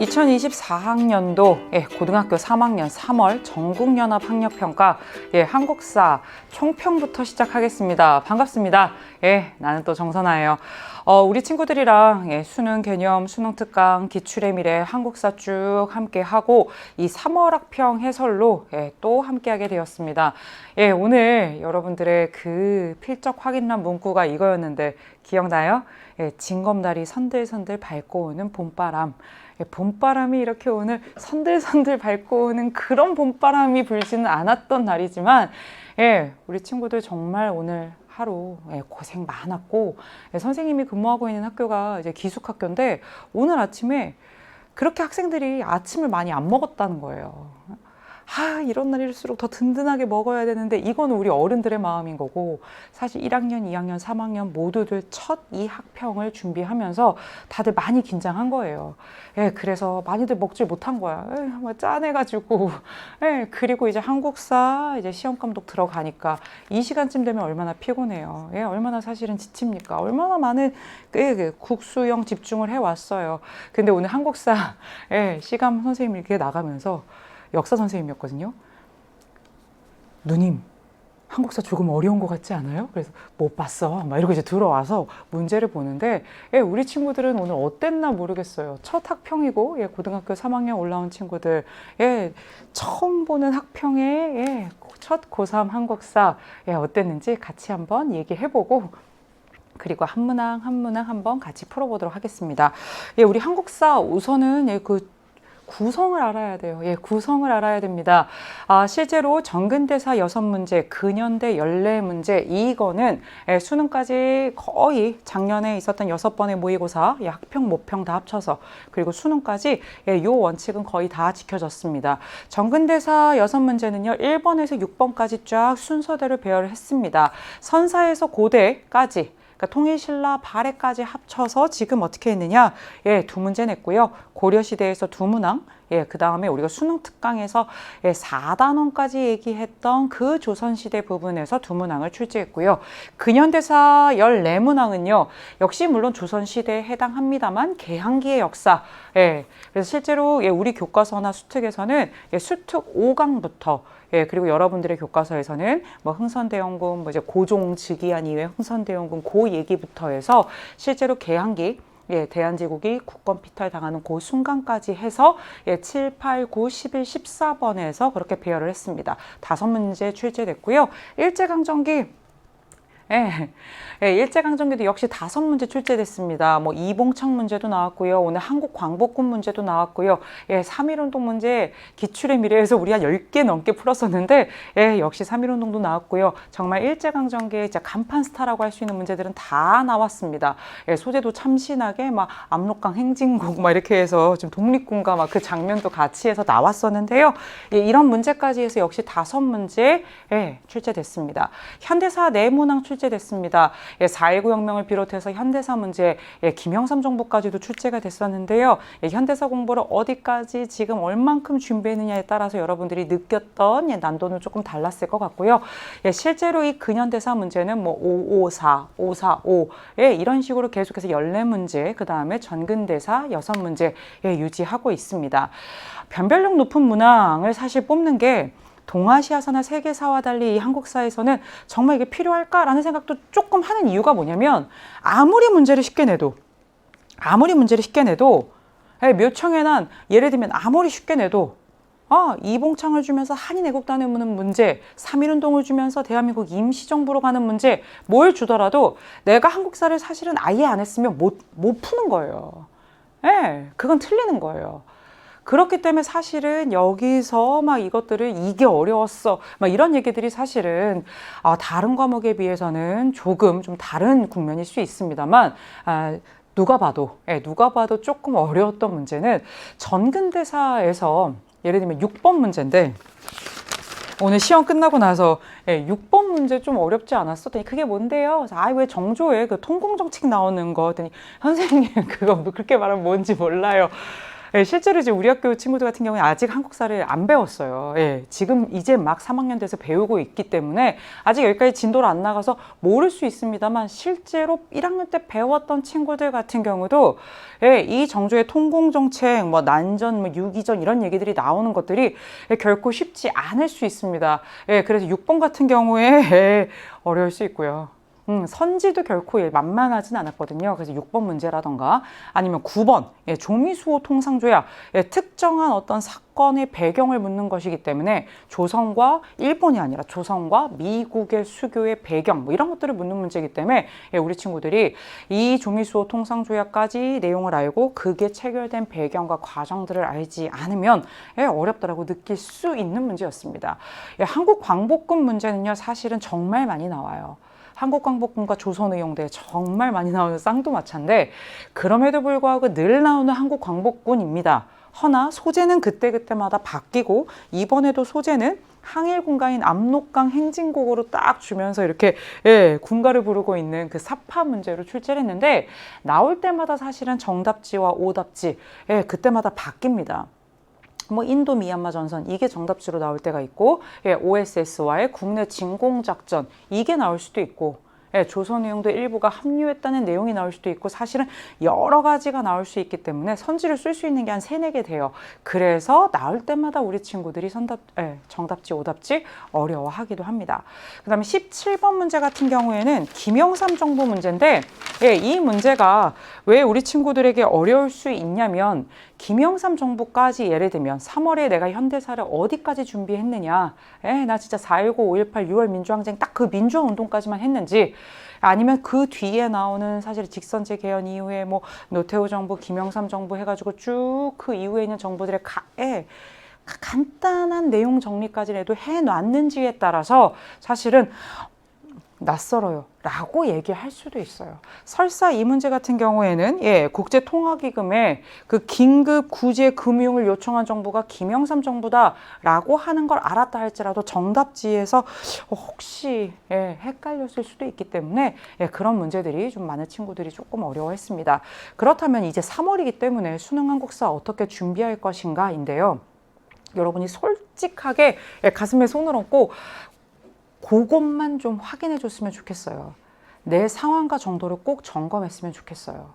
2024학년도 예, 고등학교 3학년 3월 전국연합 학력평가 예, 한국사 총평부터 시작하겠습니다. 반갑습니다. 예, 나는 또 정선아예요. 어, 우리 친구들이랑 예, 수능 개념, 수능 특강, 기출의 미래, 한국사 쭉 함께 하고 이 3월 학평 해설로 예, 또 함께 하게 되었습니다. 예, 오늘 여러분들의 그 필적 확인란 문구가 이거였는데 기억나요? 예, 징검다리 선들선들 밟고 오는 봄바람. 예, 봄바람이 이렇게 오늘 선들선들 밟고 오는 그런 봄바람이 불지는 않았던 날이지만, 예, 우리 친구들 정말 오늘 하루 예, 고생 많았고, 예, 선생님이 근무하고 있는 학교가 이제 기숙학교인데, 오늘 아침에 그렇게 학생들이 아침을 많이 안 먹었다는 거예요. 아, 이런 날일수록 더 든든하게 먹어야 되는데 이거는 우리 어른들의 마음인 거고 사실 1학년, 2학년, 3학년 모두들 첫 이 학평을 준비하면서 다들 많이 긴장한 거예요. 예, 그래서 많이들 먹질 못한 거야. 에, 막 짠해가지고. 예, 그리고 이제 한국사 이제 시험 감독 들어가니까 이 시간쯤 되면 얼마나 피곤해요. 예, 얼마나 사실은 지칩니까? 얼마나 많은 그, 그 국수형 집중을 해왔어요. 근데 오늘 한국사 예, 시감 선생님이 이렇게 나가면서 역사 선생님이었거든요. 누님, 한국사 조금 어려운 것 같지 않아요? 그래서 못 봤어. 막 이러고 이제 들어와서 문제를 보는데, 예, 우리 친구들은 오늘 어땠나 모르겠어요. 첫 학평이고, 예, 고등학교 3학년 올라온 친구들, 예, 처음 보는 학평에, 예, 첫 고3 한국사, 예, 어땠는지 같이 한번 얘기해보고, 그리고 한 문항 한 문항 한번 같이 풀어보도록 하겠습니다. 예, 우리 한국사 우선은 예, 그 구성을 알아야 돼요. 예, 구성을 알아야 됩니다. 아, 실제로 정근대사 여섯 문제, 근현대 열네 문제, 이거는 예, 수능까지 거의 작년에 있었던 여섯 번의 모의고사, 예, 학평, 모평 다 합쳐서 그리고 수능까지 예, 요 원칙은 거의 다 지켜졌습니다. 정근대사 여섯 문제는요, 1번에서 6번까지 쫙 순서대로 배열을 했습니다. 선사에서 고대까지 그러니까 통일신라 발해까지 합쳐서 지금 어떻게 했느냐? 예, 두 문제 냈고요. 고려 시대에서 두 문항, 예, 그 다음에 우리가 수능 특강에서 예, 4단원까지 얘기했던 그 조선시대 부분에서 두 문항을 출제했고요. 근현대사 14문항은요, 역시 물론 조선시대에 해당합니다만 개항기의 역사, 예, 그래서 실제로 예, 우리 교과서나 수특에서는 예, 수특 5강부터 예, 그리고 여러분들의 교과서에서는 뭐 흥선대원군, 뭐 이제 고종 즉위한 이후에 흥선대원군 고 얘기부터 해서 실제로 개항기 예, 대한제국이 국권 피탈 당하는 그 순간까지 해서 예, 7, 8, 9, 11, 14번에서 그렇게 배열을 했습니다. 다섯 문제 출제됐고요. 일제강점기 예, 예, 일제강점기도 역시 다섯 문제 출제됐습니다. 뭐 이봉창 문제도 나왔고요. 오늘 한국 광복군 문제도 나왔고요. 예, 3.1운동 문제 기출의 미래에서 우리 한 10개 넘게 풀었었는데 예, 역시 3.1운동도 나왔고요. 정말 일제강점기의 이제 간판 스타라고 할 수 있는 문제들은 다 나왔습니다. 예, 소재도 참신하게 막 압록강 행진곡 막 이렇게 해서 좀 독립군과 막 그 장면도 같이 해서 나왔었는데요. 예, 이런 문제까지 해서 역시 다섯 문제 예, 출제됐습니다. 현대사 내문항 출제 됐습니다. 예, 4.19 혁명을 비롯해서 현대사 문제, 예, 김영삼 정부까지도 출제가 됐었는데요. 예, 현대사 공부를 어디까지 지금 얼만큼 준비했느냐에 따라서 여러분들이 느꼈던 예, 난도는 조금 달랐을 것 같고요. 예, 실제로 이 근현대사 문제는 뭐 554, 545, 예, 이런 식으로 계속해서 14문제, 그 다음에 전근대사 6문제 예, 유지하고 있습니다. 변별력 높은 문항을 사실 뽑는 게 동아시아사나 세계사와 달리 이 한국사에서는 정말 이게 필요할까라는 생각도 조금 하는 이유가 뭐냐면 아무리 문제를 쉽게 내도 아무리 문제를 쉽게 내도 예, 묘청에 난 예를 들면 아무리 쉽게 내도 아, 이봉창을 주면서 한인 애국단을 무는 문제, 3.1운동을 주면서 대한민국 임시정부로 가는 문제, 뭘 주더라도 내가 한국사를 사실은 아예 안 했으면 못, 못 푸는 거예요. 예, 그건 틀리는 거예요. 그렇기 때문에 사실은 여기서 막 이것들을 이게 어려웠어. 막 이런 얘기들이 사실은 아, 다른 과목에 비해서는 조금 좀 다른 국면일 수 있습니다만, 아, 누가 봐도, 예, 누가 봐도 조금 어려웠던 문제는 전근대사에서 예를 들면 6번 문제인데, 오늘 시험 끝나고 나서 예, 6번 문제 좀 어렵지 않았어? 더니 그게 뭔데요? 아, 왜 정조에 그 통공정책 나오는 거? 더니 선생님 그거 뭐 그렇게 말하면 뭔지 몰라요. 예, 실제로 이제 우리 학교 친구들 같은 경우에 아직 한국사를 안 배웠어요. 예, 지금 이제 막 3학년 돼서 배우고 있기 때문에 아직 여기까지 진도를 안 나가서 모를 수 있습니다만 실제로 1학년 때 배웠던 친구들 같은 경우도 예, 이 정조의 통공 정책, 뭐 난전, 뭐 유기전 이런 얘기들이 나오는 것들이 예, 결코 쉽지 않을 수 있습니다. 예, 그래서 6번 같은 경우에 예, 어려울 수 있고요. 음, 선지도 결코 예, 만만하진 않았거든요. 그래서 6번 문제라던가 아니면 9번 예, 조미수호 통상조약 예, 특정한 어떤 사건의 배경을 묻는 것이기 때문에 조선과 일본이 아니라 조선과 미국의 수교의 배경 뭐 이런 것들을 묻는 문제이기 때문에 예, 우리 친구들이 이 조미수호 통상조약까지 내용을 알고 그게 체결된 배경과 과정들을 알지 않으면 예, 어렵다라고 느낄 수 있는 문제였습니다. 예, 한국 광복군 문제는요 사실은 정말 많이 나와요. 한국광복군과 조선의용대에 정말 많이 나오는 쌍두마차인데 그럼에도 불구하고 늘 나오는 한국광복군입니다. 허나 소재는 그때그때마다 바뀌고 이번에도 소재는 항일 군가인 압록강 행진곡으로 딱 주면서 이렇게 예, 군가를 부르고 있는 그 사파 문제로 출제를 했는데 나올 때마다 사실은 정답지와 오답지 예, 그때마다 바뀝니다. 뭐 인도 미얀마 전선 이게 정답지로 나올 때가 있고 예, OSS와의 국내 진공 작전 이게 나올 수도 있고 예, 조선 의용도 일부가 합류했다는 내용이 나올 수도 있고 사실은 여러 가지가 나올 수 있기 때문에 선지를 쓸 수 있는 게 한 세네 개 돼요. 그래서 나올 때마다 우리 친구들이 선답, 예, 정답지, 오답지 어려워하기도 합니다. 그 다음에 17번 문제 같은 경우에는 김영삼 정부 문제인데 예, 이 문제가 왜 우리 친구들에게 어려울 수 있냐면 김영삼 정부까지 예를 들면 3월에 내가 현대사를 어디까지 준비했느냐? 에, 나 진짜 4.19, 5.18, 6월 민주항쟁 딱 그 민주화 운동까지만 했는지 아니면 그 뒤에 나오는 사실 직선제 개헌 이후에 뭐 노태우 정부, 김영삼 정부 해가지고 쭉 그 이후에 있는 정부들의 가, 에, 간단한 내용 정리까지 해도 해놨는지에 따라서 사실은 낯설어요. 라고 얘기할 수도 있어요. 설사 이 문제 같은 경우에는 예, 국제통화기금에 그 긴급 구제 금융을 요청한 정부가 김영삼 정부다라고 하는 걸 알았다 할지라도 정답지에서 혹시 예, 헷갈렸을 수도 있기 때문에 예, 그런 문제들이 좀 많은 친구들이 조금 어려워했습니다. 그렇다면 이제 3월이기 때문에 수능 한국사 어떻게 준비할 것인가인데요. 여러분이 솔직하게 예, 가슴에 손을 얹고 그것만 좀 확인해 줬으면 좋겠어요. 내 상황과 정도를 꼭 점검했으면 좋겠어요.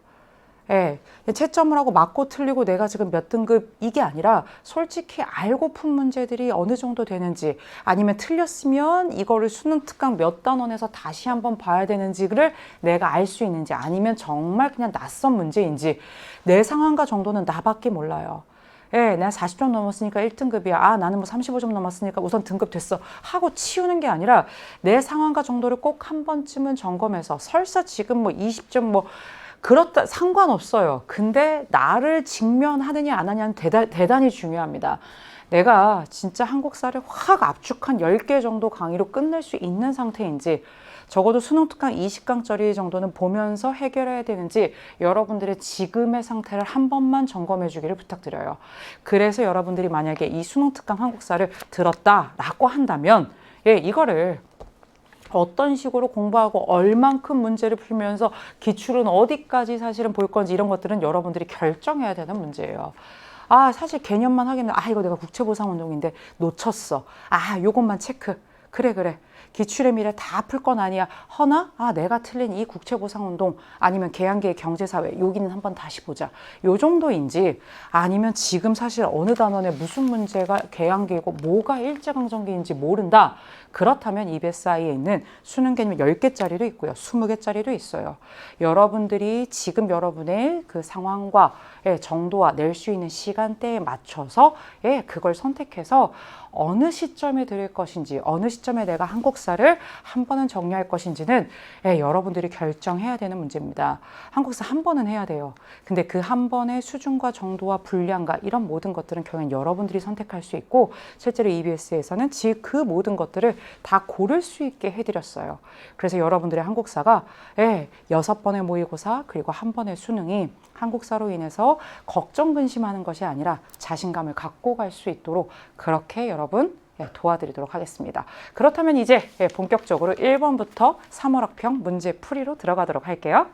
예, 채점을 하고 맞고 틀리고 내가 지금 몇 등급 이게 아니라 솔직히 알고 푼 문제들이 어느 정도 되는지 아니면 틀렸으면 이거를 수능 특강 몇 단원에서 다시 한번 봐야 되는지를 내가 알 수 있는지 아니면 정말 그냥 낯선 문제인지 내 상황과 정도는 나밖에 몰라요. 예, 내가 40점 넘었으니까 1등급이야. 아, 나는 뭐 35점 넘었으니까 우선 등급 됐어. 하고 치우는 게 아니라 내 상황과 정도를 꼭 한 번쯤은 점검해서 설사 지금 뭐 20점 뭐 그렇다 상관없어요. 근데 나를 직면하느냐 안 하냐는 대다, 대단히 중요합니다. 내가 진짜 한국사를 확 압축한 10개 정도 강의로 끝낼 수 있는 상태인지 적어도 수능 특강 20강짜리 정도는 보면서 해결해야 되는지 여러분들의 지금의 상태를 한 번만 점검해 주기를 부탁드려요. 그래서 여러분들이 만약에 이 수능 특강 한국사를 들었다라고 한다면 예, 이거를 어떤 식으로 공부하고 얼만큼 문제를 풀면서 기출은 어디까지 사실은 볼 건지 이런 것들은 여러분들이 결정해야 되는 문제예요. 아, 사실 개념만 하기는 아, 이거 내가 국채보상 운동인데 놓쳤어. 아, 요것만 체크. 그래, 그래. 기출의 미래 다 풀 건 아니야. 허나 아 내가 틀린 이 국채보상운동 아니면 개항계의 경제사회 여기는 한번 다시 보자. 요 정도인지 아니면 지금 사실 어느 단원에 무슨 문제가 개항계이고 뭐가 일제강점기인지 모른다. 그렇다면 EBSI에 있는 수능 개념 10개짜리도 있고요. 20개짜리도 있어요. 여러분들이 지금 여러분의 그 상황과 예, 정도와 낼 수 있는 시간대에 맞춰서 예, 그걸 선택해서 어느 시점에 들을 것인지 어느 시점에 내가 한 국사를 한 번은 정리할 것인지는 예, 여러분들이 결정해야 되는 문제입니다. 한국사 한 번은 해야 돼요. 근데 그 한 번의 수준과 정도와 분량과 이런 모든 것들은 결국 여러분들이 선택할 수 있고 실제로 EBS에서는 그 모든 것들을 다 고를 수 있게 해드렸어요. 그래서 여러분들의 한국사가 예, 여섯 번의 모의고사 그리고 한 번의 수능이 한국사로 인해서 걱정 근심하는 것이 아니라 자신감을 갖고 갈 수 있도록 그렇게 여러분 예, 도와드리도록 하겠습니다. 그렇다면 이제 예, 본격적으로 1번부터 3월 학평 문제 풀이로 들어가도록 할게요.